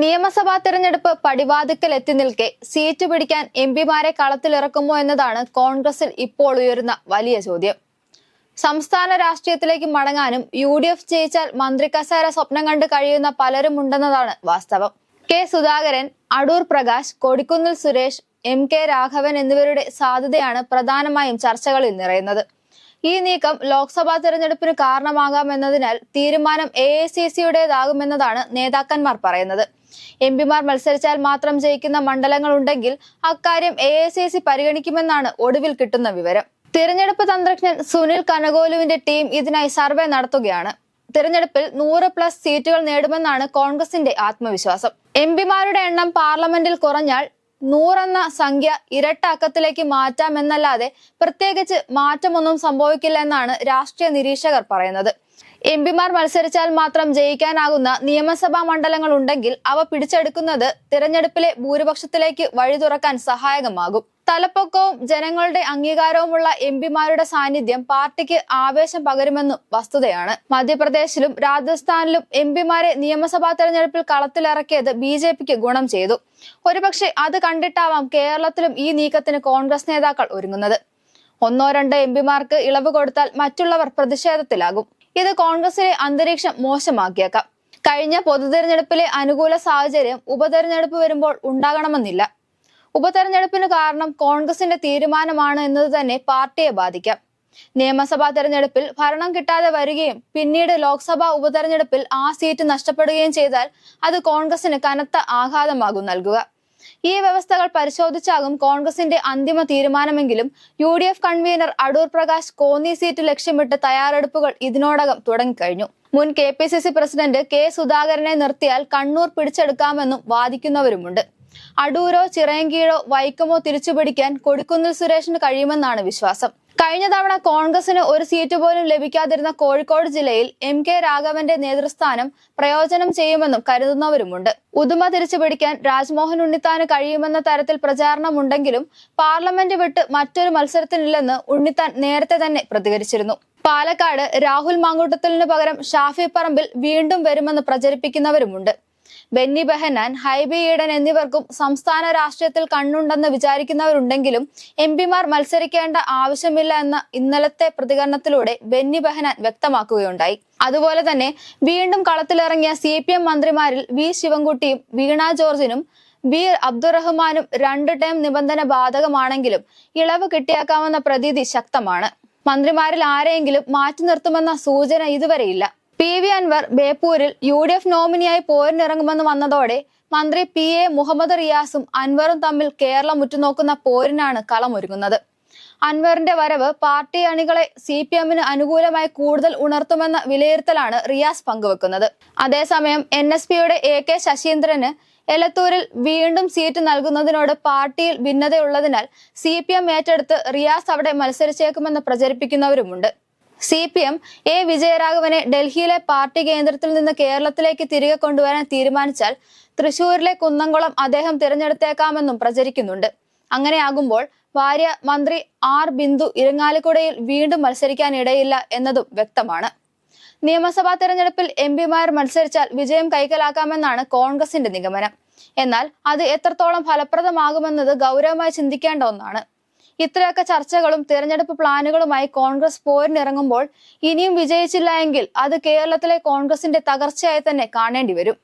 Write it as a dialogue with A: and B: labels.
A: നിയമസഭാ തെരഞ്ഞെടുപ്പ് പടിവാതിക്കൽ എത്തി നിൽക്കെ സീറ്റ് പിടിക്കാൻ എം പിമാരെ കളത്തിലിറക്കുമോ എന്നതാണ് കോൺഗ്രസിൽ ഇപ്പോൾ ഉയരുന്ന വലിയ ചോദ്യം. സംസ്ഥാന രാഷ്ട്രീയത്തിലേക്ക് മടങ്ങാനും യു ഡി എഫ് ജയിച്ചാൽ മന്ത്രി കസേര സ്വപ്നം കണ്ട് കഴിയുന്ന പലരും ഉണ്ടെന്നതാണ് വാസ്തവം. K Sudhakaran Adoor Prakash Kodikunnil Suresh M K Raghavan എന്നിവരുടെ സാധ്യതയാണ് പ്രധാനമായും ചർച്ചകളിൽ നിറയുന്നത്. ഈ നീക്കം ലോക്സഭാ തെരഞ്ഞെടുപ്പിന് കാരണമാകാമെന്നതിനാൽ തീരുമാനം എ ഐ സി സിയുടേതാകുമെന്നതാണ് നേതാക്കന്മാർ പറയുന്നത്. എം പിമാർ മത്സരിച്ചാൽ മാത്രം ജയിക്കുന്ന മണ്ഡലങ്ങളുണ്ടെങ്കിൽ അക്കാര്യം എ പരിഗണിക്കുമെന്നാണ് ഒടുവിൽ കിട്ടുന്ന വിവരം. തിരഞ്ഞെടുപ്പ് തന്ത്രജ്ഞൻ സുനിൽ കനകോലുവിന്റെ ടീം ഇതിനായി സർവേ നടത്തുകയാണ്. തിരഞ്ഞെടുപ്പിൽ നൂറ് പ്ലസ് സീറ്റുകൾ നേടുമെന്നാണ് കോൺഗ്രസിന്റെ ആത്മവിശ്വാസം. എം പിമാരുടെ എണ്ണം പാർലമെന്റിൽ കുറഞ്ഞാൽ നൂറെന്ന സംഖ്യ ഇരട്ട അക്കത്തിലേക്ക് മാറ്റാമെന്നല്ലാതെ പ്രത്യേകിച്ച് മാറ്റമൊന്നും സംഭവിക്കില്ല എന്നാണ് രാഷ്ട്രീയ നിരീക്ഷകർ പറയുന്നത്. എം പിമാർ മത്സരിച്ചാൽ മാത്രം ജയിക്കാനാകുന്ന നിയമസഭാ മണ്ഡലങ്ങൾ ഉണ്ടെങ്കിൽ അവ പിടിച്ചെടുക്കുന്നത് തിരഞ്ഞെടുപ്പിലെ ഭൂരിപക്ഷത്തിലേക്ക് വഴി തുറക്കാൻ സഹായകമാകും. തലപ്പൊക്കവും ജനങ്ങളുടെ അംഗീകാരവുമുള്ള എം പിമാരുടെ സാന്നിധ്യം പാർട്ടിക്ക് ആവേശം പകരുമെന്നും വസ്തുതയാണ്. മധ്യപ്രദേശിലും രാജസ്ഥാനിലും എം പിമാരെ നിയമസഭാ തെരഞ്ഞെടുപ്പിൽ കളത്തിലിറക്കിയത് ബി ജെ പിക്ക് ഗുണം ചെയ്തു. ഒരുപക്ഷെ അത് കണ്ടിട്ടാവാം കേരളത്തിലും ഈ നീക്കത്തിന് കോൺഗ്രസ് നേതാക്കൾ ഒരുങ്ങുന്നത്. ഒന്നോ രണ്ടോ എം പിമാർക്ക് ഇളവ് കൊടുത്താൽ മറ്റുള്ളവർ പ്രതിഷേധത്തിലാകും. ഇത് കോൺഗ്രസിലെ അന്തരീക്ഷം മോശമാക്കിയേക്കാം. കഴിഞ്ഞ പൊതുതെരഞ്ഞെടുപ്പിലെ അനുകൂല സാഹചര്യം ഉപതെരഞ്ഞെടുപ്പ് വരുമ്പോൾ ഉണ്ടാകണമെന്നില്ല. ഉപതെരഞ്ഞെടുപ്പിന് കാരണം കോൺഗ്രസിന്റെ തീരുമാനമാണ് എന്നത് തന്നെ പാർട്ടിയെ ബാധിക്കാം. നിയമസഭാ തെരഞ്ഞെടുപ്പിൽ ഭരണം കിട്ടാതെ വരികയും പിന്നീട് ലോക്സഭാ ഉപതെരഞ്ഞെടുപ്പിൽ ആ സീറ്റ് നഷ്ടപ്പെടുകയും ചെയ്താൽ അത് കോൺഗ്രസിന് കനത്ത ആഘാതമാകും നൽകുക. ഈ വ്യവസ്ഥകൾ പരിശോധിച്ചാകും കോൺഗ്രസിന്റെ അന്തിമ തീരുമാനമെങ്കിലും U D F convener Adoor Prakash Konni seat ലക്ഷ്യമിട്ട് തയ്യാറെടുപ്പുകൾ ഇതിനോടകം തുടങ്ങിക്കഴിഞ്ഞു. മുൻ K P C C president K സുധാകരനെ നിർത്തിയാൽ കണ്ണൂർ പിടിച്ചെടുക്കാമെന്നും വാദിക്കുന്നവരുമുണ്ട്. അടൂരോ ചിറയൻകീഴോ വൈക്കമോ തിരിച്ചുപിടിക്കാൻ കൊടിക്കുന്നിൽ സുരേഷിന് കഴിയുമെന്നാണ് വിശ്വാസം. കഴിഞ്ഞ തവണ കോൺഗ്രസിന് ഒരു സീറ്റ് പോലും ലഭിക്കാതിരുന്ന കോഴിക്കോട് ജില്ലയിൽ എം കെ രാഘവന്റെ നേതൃസ്ഥാനം പ്രയോജനം ചെയ്യുമെന്നും കരുതുന്നവരുമുണ്ട്. ഉദുമ തിരിച്ചുപിടിക്കാൻ രാജ്മോഹൻ ഉണ്ണിത്താന് കഴിയുമെന്ന തരത്തിൽ പ്രചാരണമുണ്ടെങ്കിലും പാർലമെന്റ് വിട്ട് മറ്റൊരു മത്സരത്തിനില്ലെന്ന് ഉണ്ണിത്താൻ നേരത്തെ തന്നെ പ്രതികരിച്ചിരുന്നു. പാലക്കാട് രാഹുൽ മാങ്കൂട്ടത്തിലിന് പകരം ഷാഫി പറമ്പിൽ വീണ്ടും വരുമെന്ന് പ്രചരിപ്പിക്കുന്നവരുമുണ്ട്. ബെന്നി ബെഹനാൻ ഹൈബി ഈഡൻ എന്നിവർക്കും സംസ്ഥാന രാഷ്ട്രീയത്തിൽ കണ്ണുണ്ടെന്ന് വിചാരിക്കുന്നവരുണ്ടെങ്കിലും എം പിമാർ മത്സരിക്കേണ്ട ആവശ്യമില്ല എന്ന ഇന്നലത്തെ പ്രതികരണത്തിലൂടെ ബെന്നി ബെഹനാൻ വ്യക്തമാക്കുകയുണ്ടായി. അതുപോലെ തന്നെ വീണ്ടും കളത്തിലിറങ്ങിയ സി പി എം മന്ത്രിമാരിൽ വി ശിവൻകുട്ടിയും വീണ ജോർജിനും ബി അബ്ദുറഹ്മാനും രണ്ട് ടൈം നിബന്ധന ബാധകമാണെങ്കിലും ഇളവ് കിട്ടിയേക്കാമെന്ന പ്രതീതി ശക്തമാണ്. മന്ത്രിമാരിൽ ആരെയെങ്കിലും മാറ്റി നിർത്തുമെന്ന സൂചന ഇതുവരെയില്ല. പി വി അൻവർ ബേപ്പൂരിൽ യു ഡി എഫ് നോമിനിയായി പോരിനിറങ്ങുമെന്ന് വന്നതോടെ മന്ത്രി പി എ മുഹമ്മദ് റിയാസും അൻവറും തമ്മിൽ കേരളം ഉറ്റുനോക്കുന്ന പോരിനാണ് കളമൊരുങ്ങുന്നത്. അൻവറിന്റെ വരവ് പാർട്ടി അണികളെ സി പി എമ്മിന് അനുകൂലമായി കൂടുതൽ ഉണർത്തുമെന്ന വിലയിരുത്തലാണ് റിയാസ് പങ്കുവെക്കുന്നത്. അതേസമയം എൻ എസ് പിയുടെ എ കെ ശശീന്ദ്രന് എലത്തൂരിൽ വീണ്ടും സീറ്റ് നൽകുന്നതിനോട് പാർട്ടിയിൽ ഭിന്നതയുള്ളതിനാൽ സി പി എം ഏറ്റെടുത്ത് റിയാസ് അവിടെ മത്സരിച്ചേക്കുമെന്ന് പ്രചരിപ്പിക്കുന്നവരുമുണ്ട്. സി പി എം എ വിജയരാഘവനെ ഡൽഹിയിലെ പാർട്ടി കേന്ദ്രത്തിൽ നിന്ന് കേരളത്തിലേക്ക് തിരികെ കൊണ്ടുവരാൻ തീരുമാനിച്ചാൽ തൃശൂരിലെ കുന്നംകുളം അദ്ദേഹം തിരഞ്ഞെടുത്തേക്കാമെന്നും പ്രചരിക്കുന്നുണ്ട്. അങ്ങനെയാകുമ്പോൾ ഭാര്യ മന്ത്രി ആർ ബിന്ദു ഇരങ്ങാലിക്കുടയിൽ വീണ്ടും മത്സരിക്കാനിടയില്ല എന്നതും വ്യക്തമാണ്. നിയമസഭാ തെരഞ്ഞെടുപ്പിൽ എം പിമാർ മത്സരിച്ചാൽ വിജയം കൈക്കലാക്കാമെന്നാണ് കോൺഗ്രസിന്റെ നിഗമനം. എന്നാൽ അത് എത്രത്തോളം ഫലപ്രദമാകുമെന്നത് ഗൗരവമായി ചിന്തിക്കേണ്ട ഒന്നാണ്. ഇത്രയൊക്കെ ചർച്ചകളും തിരഞ്ഞെടുപ്പ് പ്ലാനുകളുമായി കോൺഗ്രസ് പോരിനിറങ്ങുമ്പോൾ ഇനിയും വിജയിച്ചില്ല എങ്കിൽ അത് കേരളത്തിലെ കോൺഗ്രസിന്റെ തകർച്ചയായി തന്നെ കാണേണ്ടി വരും.